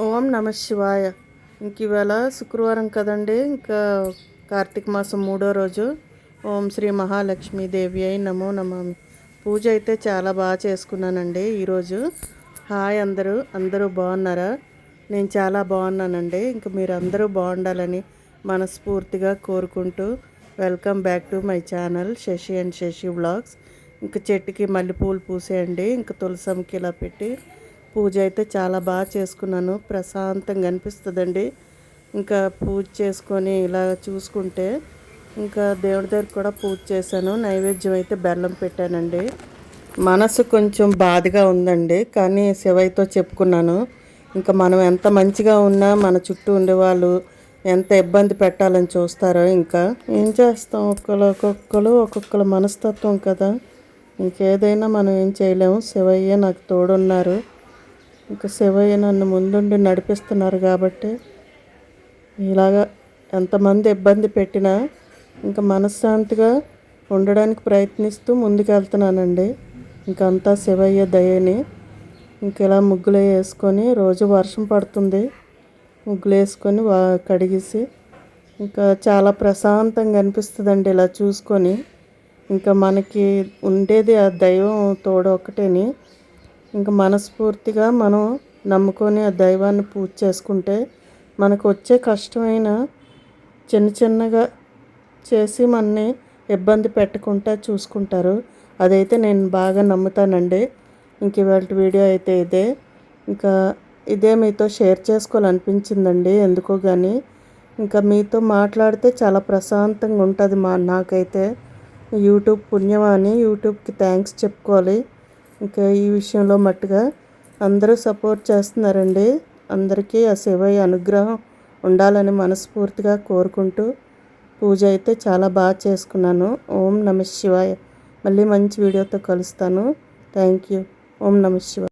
ఓం నమ శివాయ. ఇంక ఇవాళ శుక్రవారం కదండి ఇంకా కార్తీక మాసం మూడో రోజు. ఓం శ్రీ మహాలక్ష్మీదేవి అయి నమో నమామి. పూజ అయితే చాలా బాగా చేసుకున్నానండి ఈరోజు. హాయ్ అందరూ అందరూ బాగున్నారా? నేను చాలా బాగున్నానండి. ఇంక మీరు అందరూ బాగుండాలని మనస్ఫూర్తిగా కోరుకుంటూ welcome back to my channel Shashi and Shashi vlogs. ఇంకా చెట్టుకి మల్లెపూలు పూసేయండి ఇంకా తులసంకి ఇలా పెట్టి పూజ అయితే చాలా బాగా చేసుకున్నాను. ప్రశాంతంగా అనిపిస్తుందండి. ఇంకా పూజ చేసుకొని ఇలా చూసుకుంటే ఇంకా దేవుడి దగ్గర కూడా పూజ చేశాను. నైవేద్యం అయితే బెల్లం పెట్టానండి. మనసు కొంచెం బాధగా ఉందండి కానీ శివయ్యతో చెప్పుకున్నాను. ఇంకా మనం ఎంత మంచిగా ఉన్నా మన చుట్టూ ఉండేవాళ్ళు ఎంత ఇబ్బంది పెట్టాలని చూస్తారో ఇంకా. ఏం చేస్తాం? ఒక్కరు ఒక్కొక్కరు ఒక్కొక్కరు మనస్తత్వం కదా. ఇంకేదైనా మనం ఏం చేయలేము. శివయ్య నాకు తోడున్నారు. ఇంకా శివయ్య నన్ను ముందుండి నడిపిస్తున్నారు కాబట్టి ఇలాగా ఎంతమంది ఇబ్బంది పెట్టినా ఇంకా మనశ్శాంతిగా ఉండడానికి ప్రయత్నిస్తూ ముందుకెళ్తున్నానండి. ఇంకంతా శివయ్య దయని ఇంక ఇలా ముగ్గులు వేసుకొని రోజు వర్షం పడుతుంది. ముగ్గులు వేసుకొని వా కడిగేసి ఇంకా చాలా ప్రశాంతంగా అనిపిస్తుందండి ఇలా చూసుకొని. ఇంకా మనకి ఉండేది ఆ దైవం తోడు ఒకటేని ఇంకా మనస్ఫూర్తిగా మనం నమ్ముకొని ఆ దైవాన్ని పూజ చేసుకుంటే మనకు వచ్చే కష్టమైన చిన్న చిన్నగా చేసి మనని ఇబ్బంది పెట్టకుండా చూసుకుంటారు. అదైతే నేను బాగా నమ్ముతానండి. ఇంక ఇవాళ వీడియో అయితే ఇదే. ఇంకా ఇదే మీతో షేర్ చేసుకోవాలనిపించిందండి ఎందుకో కానీ ఇంకా మీతో మాట్లాడితే చాలా ప్రశాంతంగా ఉంటుంది మా నాకైతే. యూట్యూబ్ పుణ్యమని యూట్యూబ్కి థ్యాంక్స్ చెప్పుకోవాలి. ఇంకా ఈ విషయంలో మట్టుగా అందరూ సపోర్ట్ చేస్తున్నారండి. అందరికీ ఆ శివయ్య అనుగ్రహం ఉండాలని మనస్ఫూర్తిగా కోరుకుంటూ పూజ అయితే చాలా బాగా చేసుకున్నాను. ఓం నమ శివాయ. మళ్ళీ మంచి వీడియోతో కలుస్తాను. Thank you. ఓం నమ శివాయ.